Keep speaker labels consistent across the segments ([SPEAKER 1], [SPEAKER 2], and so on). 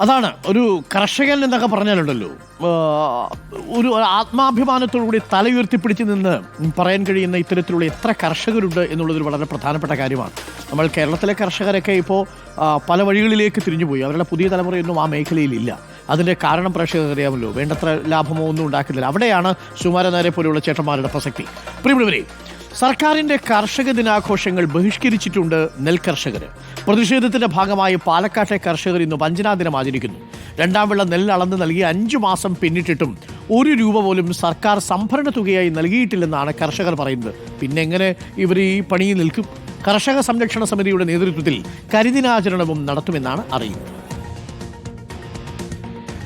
[SPEAKER 1] അതാണ്. ഒരു കർഷകൻ എന്നൊക്കെ പറഞ്ഞാലുണ്ടല്ലോ. ഒരു ആത്മാഭിമാനത്തോടുകൂടി തല ഉയർത്തിപ്പിടിച്ച് നിന്ന് പറയാൻ കഴിയുന്ന ഇത്തരത്തിലുള്ള എത്ര കർഷകരുണ്ട് എന്നുള്ളതൊരു വളരെ പ്രധാനപ്പെട്ട കാര്യമാണ്. നമ്മൾ കേരളത്തിലെ കർഷകരൊക്കെ ഇപ്പോൾ പല വഴികളിലേക്ക് തിരിഞ്ഞുപോയി അവരുടെ പുതിയ തലമുറയൊന്നും ആ മേഖലയിലില്ല. അതിന്റെ കാരണം പ്രേക്ഷകർക്ക് അറിയാമല്ലോ. വേണ്ടത്ര ലാഭമോ ഒന്നും ഉണ്ടാക്കുന്നില്ല അവിടെയാണ് സുമാരനാരെ പോലെയുള്ള ചേട്ടന്മാരുടെ പ്രസക്തി. പ്രിയമുള്ളവരെ സർക്കാരിന്റെ കർഷക ദിനാഘോഷങ്ങൾ ബഹിഷ്കരിച്ചിട്ടുണ്ട് നെൽകർഷകർ പ്രതിഷേധത്തിന്റെ ഭാഗമായി പാലക്കാട്ടെ കർഷകർ ഇന്ന് വഞ്ചനാ ദിനം ആചരിക്കുന്നു. രണ്ടാം വിള നെല്ല് അളന്ന് നൽകി അഞ്ചു മാസം പിന്നിട്ടിട്ടും ഒരു രൂപ പോലും സർക്കാർ സംഭരണ തുകയായി നൽകിയിട്ടില്ലെന്നാണ് കർഷകർ പറയുന്നത്. പിന്നെ എങ്ങനെ ഇവർ ഈ പണിയിൽ നിൽക്കും? കർഷക സംരക്ഷണ സമിതിയുടെ നേതൃത്വത്തിൽ കരിദിനാചരണവും നടത്തുമെന്നാണ് അറിയുന്നത്.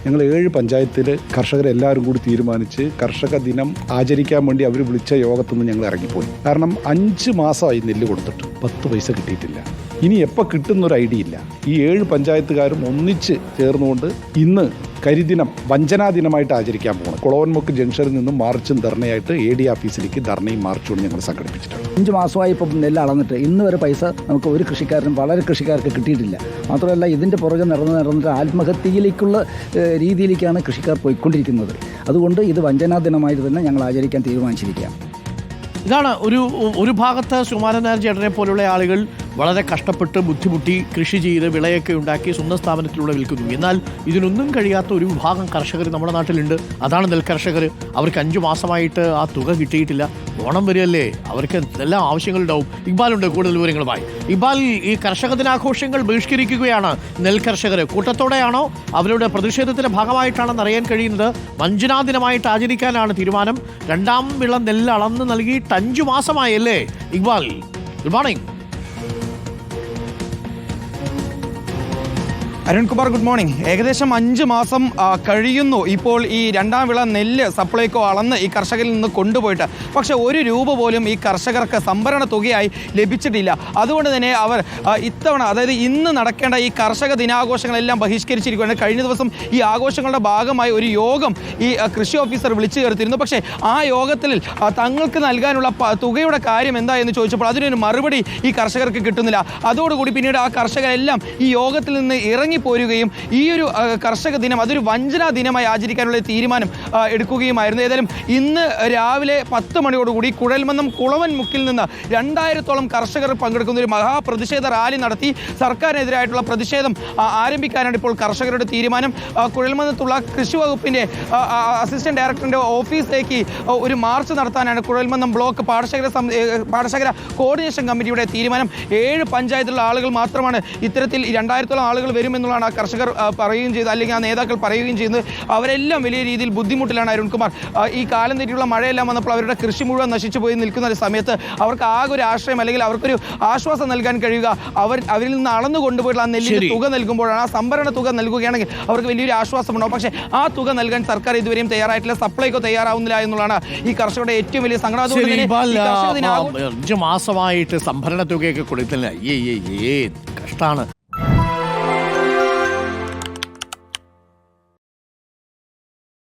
[SPEAKER 2] ഞങ്ങൾ ഏഴ് പഞ്ചായത്തിൽ കർഷകരെല്ലാവരും കൂടി തീരുമാനിച്ച് കർഷക ദിനം ആചരിക്കാൻ വേണ്ടി അവർ വിളിച്ച യോഗത്തിൽ നിന്ന് ഞങ്ങൾ ഇറങ്ങിപ്പോയി. കാരണം അഞ്ച് മാസമായി നെല്ല് കൊടുത്തിട്ട് പത്ത് പൈസ കിട്ടിയിട്ടില്ല. ഇനി എപ്പോൾ കിട്ടുന്നൊരു ഐഡിയ ഇല്ല. ഈ ഏഴ് പഞ്ചായത്തുകാരും ഒന്നിച്ച് ചേർന്നുകൊണ്ട് ഇന്ന് കരിദിനം വഞ്ചനാ ദിനമായിട്ട് ആചരിക്കാൻ പോകണം കുളവൻമുക്ക് ജംഗ്ഷനിൽ നിന്നും മാർച്ചും ധർണയായിട്ട് എ ഡി ഓഫീസിലേക്ക് ധർണയും മാർച്ചും ഞങ്ങൾ സംഘടിപ്പിച്ചിട്ടുണ്ട്.
[SPEAKER 3] അഞ്ച് മാസമായി ഇപ്പം നെല്ല് അളന്നിട്ട് ഇന്ന് വരെ പൈസ നമുക്ക് ഒരു കൃഷിക്കാരനും വളരെ കൃഷിക്കാർക്ക് കിട്ടിയിട്ടില്ല. മാത്രമല്ല ഇതിന്റെ പുറകെ നടന്ന് നടന്നിട്ട് ആത്മഹത്യയിലേക്കുള്ള രീതിയിലേക്കാണ് കൃഷിക്കാർ പോയിക്കൊണ്ടിരിക്കുന്നത്. അതുകൊണ്ട് ഇത് വഞ്ചനാ ദിനമായിട്ട് തന്നെ ഞങ്ങൾ ആചരിക്കാൻ തീരുമാനിച്ചിരിക്കുകയാണ്.
[SPEAKER 1] ഇതാണ് ഒരു ഒരു ഭാഗത്ത് സുമാരനാർ ചേട്ടനെ പോലുള്ള ആളുകൾ വളരെ കഷ്ടപ്പെട്ട് ബുദ്ധിമുട്ടി കൃഷി ചെയ്ത് വിളയൊക്കെ ഉണ്ടാക്കി സ്വന്തം സ്ഥാപനത്തിലൂടെ വിൽക്കുന്നു. എന്നാൽ ഇതിനൊന്നും കഴിയാത്ത ഒരു വിഭാഗം കർഷകർ നമ്മുടെ നാട്ടിലുണ്ട്. അതാണ് നെൽകർഷകർ അവർക്ക് അഞ്ചു മാസമായിട്ട് ആ തുക കിട്ടിയിട്ടില്ല. ഓണം വരികയല്ലേ അവർക്ക് എല്ലാ ആവശ്യങ്ങളുണ്ടാവും? ഇക്ബാലുണ്ട് കൂടുതൽ വിവരങ്ങളുമായി. ഇക്ബാൽ ഈ കർഷക ദിനാഘോഷങ്ങൾ ബഹിഷ്കരിക്കുകയാണ് നെൽകർഷകർ കൂട്ടത്തോടെയാണോ അവരുടെ പ്രതിഷേധത്തിന്റെ ഭാഗമായിട്ടാണെന്ന് അറിയാൻ കഴിയുന്നത്? വഞ്ചനാ ദിനമായിട്ട് ആചരിക്കാനാണ് തീരുമാനം. രണ്ടാം വിള നെല്ല് അളന്ന് നൽകിയിട്ട് അഞ്ചു മാസമായല്ലേ? Iqbal good morning
[SPEAKER 4] Arunkumar good morning ഏകദേശം അഞ്ച് മാസം കഴിയുന്നു. ഇപ്പോൾ ഈ രണ്ടാം വിള നെല്ല് സപ്ലൈക്കോ അളന്ന് ഈ കർഷകരിൽ നിന്ന് കൊണ്ടുപോയിട്ട്. പക്ഷേ ഒരു രൂപ പോലും ഈ കർഷകർക്ക് സംഭരണ തുകയായി ലഭിച്ചിട്ടില്ല. അതുകൊണ്ട് തന്നെ അവർ ഇത്തവണ അതായത് ഇന്ന് നടക്കേണ്ട ഈ കർഷക ദിനാഘോഷങ്ങളെല്ലാം ബഹിഷ്കരിച്ചിരിക്കുകയാണ്. കഴിഞ്ഞ ദിവസം ഈ ആഘോഷങ്ങളുടെ ഭാഗമായി ഒരു യോഗം ഈ കൃഷി ഓഫീസർ വിളിച്ചു ചേർത്തിരുന്നു. പക്ഷേ ആ യോഗത്തിൽ തങ്ങൾക്ക് നൽകാനുള്ള തുകയുടെ കാര്യം എന്താ എന്ന് ചോദിച്ചപ്പോൾ അതിനൊരു മറുപടി ഈ കർഷകർക്ക് കിട്ടുന്നില്ല. അതോടുകൂടി പിന്നീട് ആ കർഷകരെല്ലാം ഈ യോഗത്തിൽ നിന്ന് ഇറങ്ങിപ്പോരുകയും ഈ ഒരു കർഷക ദിനം അതൊരു വഞ്ചനാ ദിനമായി ആചരിക്കാനുള്ള തീരുമാനം എടുക്കുകയുമായിരുന്നു. ഏതായാലും ഇന്ന് രാവിലെ പത്ത് മണിയോടുകൂടി കുഴൽമന്നം കുളവൻ മുക്കിൽ നിന്ന് രണ്ടായിരത്തോളം കർഷകർ പങ്കെടുക്കുന്ന ഒരു മഹാപ്രതിഷേധ റാലി നടത്തി സർക്കാരിനെതിരായിട്ടുള്ള പ്രതിഷേധം ആരംഭിക്കാനാണ് ഇപ്പോൾ കർഷകരുടെ തീരുമാനം. കുഴൽമന്നത്തുള്ള കൃഷി ആ, അസിസ്റ്റന്റ് ഡയറക്ടറിന്റെ ഓഫീസിലേക്ക് ഒരു മാർച്ച് നടത്താനാണ് കുഴൽമന്നം ബ്ലോക്ക് പാടശേഖര സം- കോർഡിനേഷൻ കമ്മിറ്റിയുടെ തീരുമാനം. ഏഴ് പഞ്ചായത്തിലുള്ള ആളുകൾ മാത്രമാണ് ഇത്തരത്തിൽ രണ്ടായിരത്തോളം ആളുകൾ വരുമെന്നുള്ളതാണ് ആ കർഷകർ പറയുകയും ചെയ്ത് അല്ലെങ്കിൽ ആ നേതാക്കൾ പറയുകയും ചെയ്യുന്നത്. അവരെല്ലാം വലിയ രീതിയിൽ ബുദ്ധിമുട്ടിലാണ് അരുൺകുമാർ. ഈ കാലം തെറ്റിയുള്ള മഴയെല്ലാം വന്നപ്പോൾ അവരുടെ കൃഷി മുഴുവൻ നശിച്ചു പോയി നിൽക്കുന്ന ഒരു സമയത്ത് അവർക്ക് ആകെ ഒരു ആശ്രയം അല്ലെങ്കിൽ അവർക്കൊരു ആശ്വാസം നൽകാൻ കഴിയുക. അവർ അവരിൽ നിന്ന് അളന്നു കൊണ്ടുപോയിട്ടുള്ള ആ നെല്ലിന്റെ തുക നൽകുമ്പോഴാണ് ആ സംഭരണ തുക നൽകുകയാണെങ്കിൽ അവർക്ക് വലിയൊരു ആശ്വാസമുണ്ടാവും. പക്ഷേ ആ തുക നൽകാൻ സർക്കാർ ഇതുവരെയും തയ്യാറായിട്ടില്ല. സപ്ലൈക്കോ തയ്യാറാവുന്നില്ല എന്നുള്ളതാണ് ഈ കർഷകരുടെ ഏറ്റവും വലിയ സങ്കടം. അതുകൊണ്ട്
[SPEAKER 1] അഞ്ചു മാസമായിട്ട് സംഭരണ തുകയൊക്കെ കൊടുത്തില്ല. ഏ ഏ ഏ കഷ്ടാണ്.